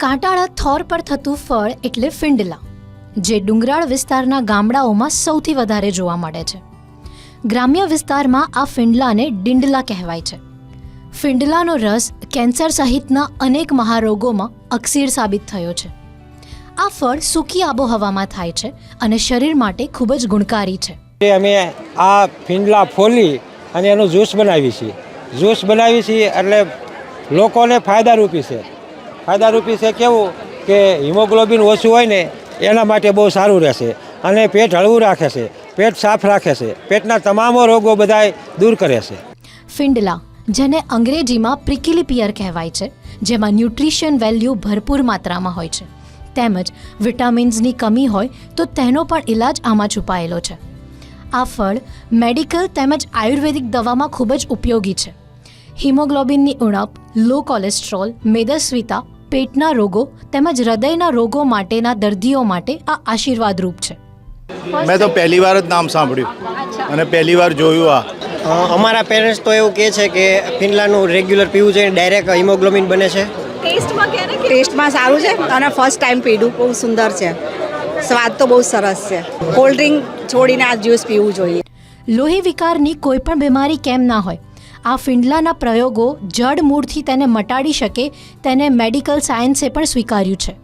કાંટાળા થોર પર થતું ફળ એટલે ફિંડલા, જે ડુંગરાળ વિસ્તારના ગામડાઓમાં સૌથી વધારે જોવા મળે છે. ગ્રામ્ય વિસ્તારમાં આ ફિંડલાને ડિંડલા કહેવાય છે. ફિંડલાનો રસ કેન્સર સહિતના અનેક મહારોગોમાં અક્સીર સાબિત થયો છે. આ ફળ સૂકી આબોહવામાં થાય છે અને શરીર માટે ખૂબ જ ગુણકારી છે. અમે આ ફિંડલા ફોલી અને એનું જ્યુસ બનાવી છીએ. જ્યુસ બનાવી છીએ એટલે લોકોને ફાયદારૂપી છે. ફાયદારૂપી છે કેવું કે હિમોગ્લોબિન ઓછું હોય ને, એના માટે બહુ સારું રહેશે. અને પેટ હળવું રાખે છે, પેટ સાફ રાખે છે, પેટના તમામ રોગો બધાય દૂર કરે છે. ફિંડલા, જેને અંગ્રેજીમાં પ્રિકિલિપિયર કહેવાય છે, જેમાં ન્યુટ્રિશન વેલ્યુ ભરપૂર માત્રામાં હોય છે. તેમજ વિટામિન્સની કમી હોય તો તેનો પણ ઇલાજ આમાં છુપાયેલો છે. આ ફળ મેડિકલ તેમજ આયુર્વેદિક દવામાં ખૂબ જ ઉપયોગી છે. હિમોગ્લોબિનની ઉણપ, લો કોલેસ્ટ્રોલ, મેદસ્વીતા પેટના રોગો તેમજ હૃદયના રોગો માટેના દર્દીઓ માટે આ આશીર્વાદરૂપ છે. મેં તો પહેલી વાર જ નામ સાંભળ્યું અને પહેલી વાર જોયું આ. અમારા પેરેન્ટ્સ તો એવું કહે છે કે ફિનલાનું રેગ્યુલર પીવું જોઈએ ડાયરેક્ટ હિમોગ્લોબિન બને છે. ટેસ્ટમાં ટેસ્ટમાં સારું છે અને ફર્સ્ટ ટાઈમ પીધું બહુ સુંદર છે. સ્વાદ તો બહુ સરસ છે. કોલ્ડ ડ્રિંક છોડીને આ જ્યુસ પીવું જોઈએ. લોહી વિકારની કોઈ પણ બીમારી કેમ ના હોય આ ફિંડલાના પ્રયોગો જડ મૂળથી તેને મટાડી શકે તેને મેડિકલ સાયન્સે પણ સ્વીકાર્યું છે.